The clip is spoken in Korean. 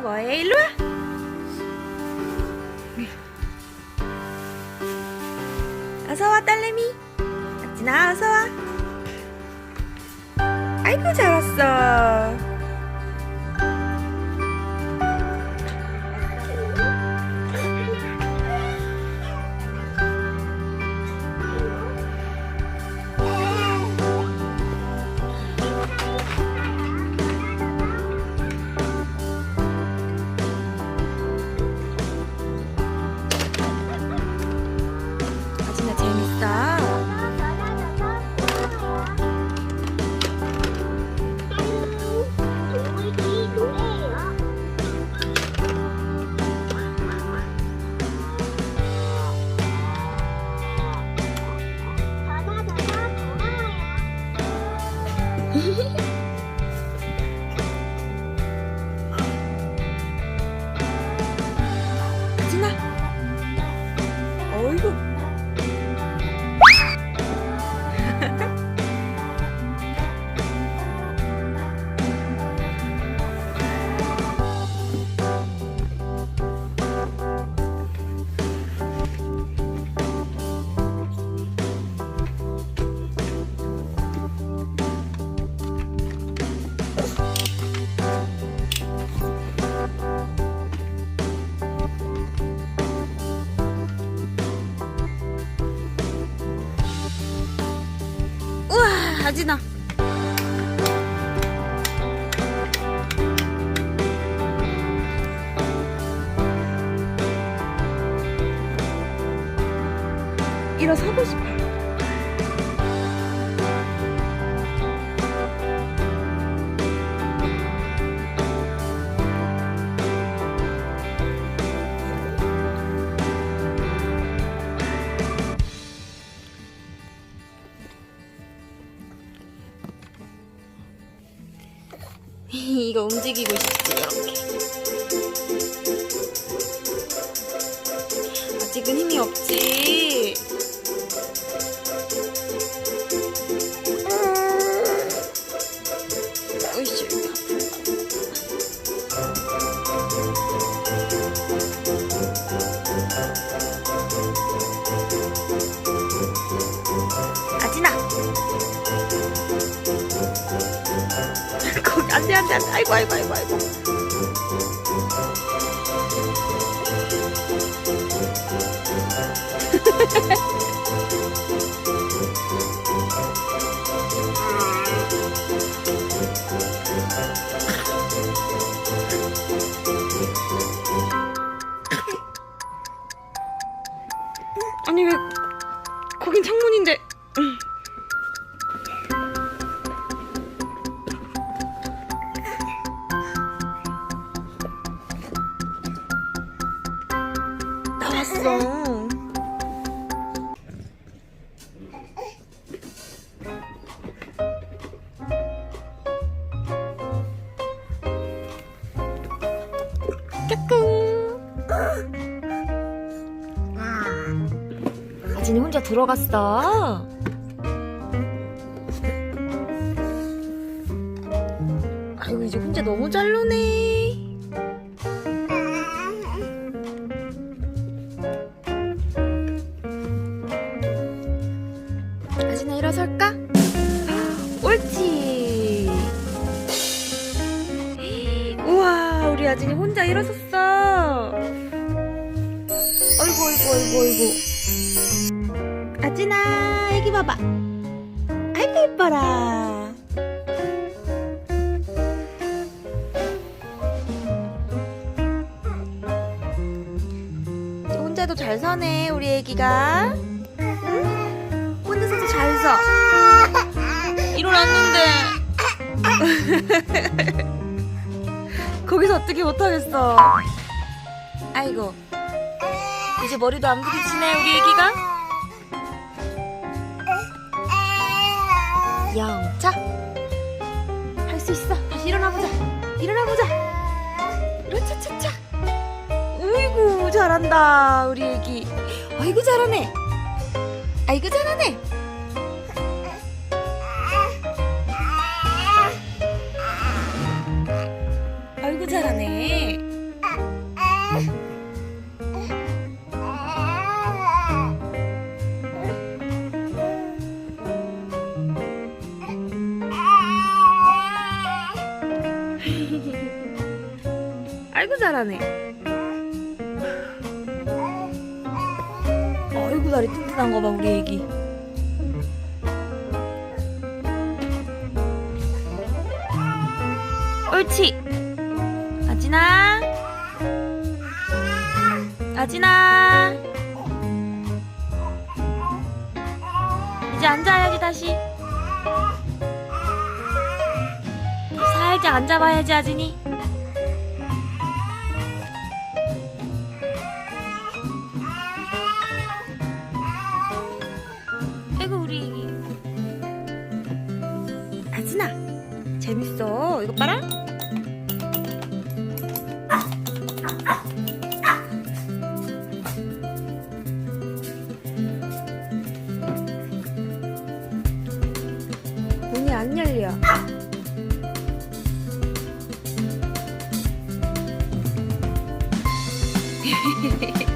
아진아 뭐해? 일로 와. 어서 와 딸내미. 아진아 어서 와. 아이고 잘 왔어. 어이 아진아. 일어서고 싶어. 이거 움직이고 싶지, 이렇게. 아직은 힘이 없지. 안돼 안돼 안돼. 아이고 아이고 아이고 아이고. 아니 왜 거긴 창문인데 아진이 혼자 들어갔어. 아이고 이제 혼자 너무 잘 노네. 아진아 일어설까? 옳지. 우와 우리 아진이 혼자 일어섰어. 어이구 어이구 어이구 어이구. 아진아 여기 봐봐. 아이고 예뻐라. 혼자도 잘 서네 우리 애기가. 응? 혼자 서도 잘 서. 일어났는데. 거기서 어떻게 못하겠어. 아이고. 이제 머리도 안 부딪히네, 우리 애기가. 영차. 할 수 있어. 다시 일어나보자. 일어나보자. 으차차차. 어이구, 잘한다, 우리 애기. 아이고, 잘하네. 아이고, 잘하네. 아이고 잘하네. 아이고 다리 튼튼한 거 봐 우리 애기. 옳지. 아진아. 아진아. 이제 앉아야지 다시. 살짝 앉아봐야지 아진이. フフフ。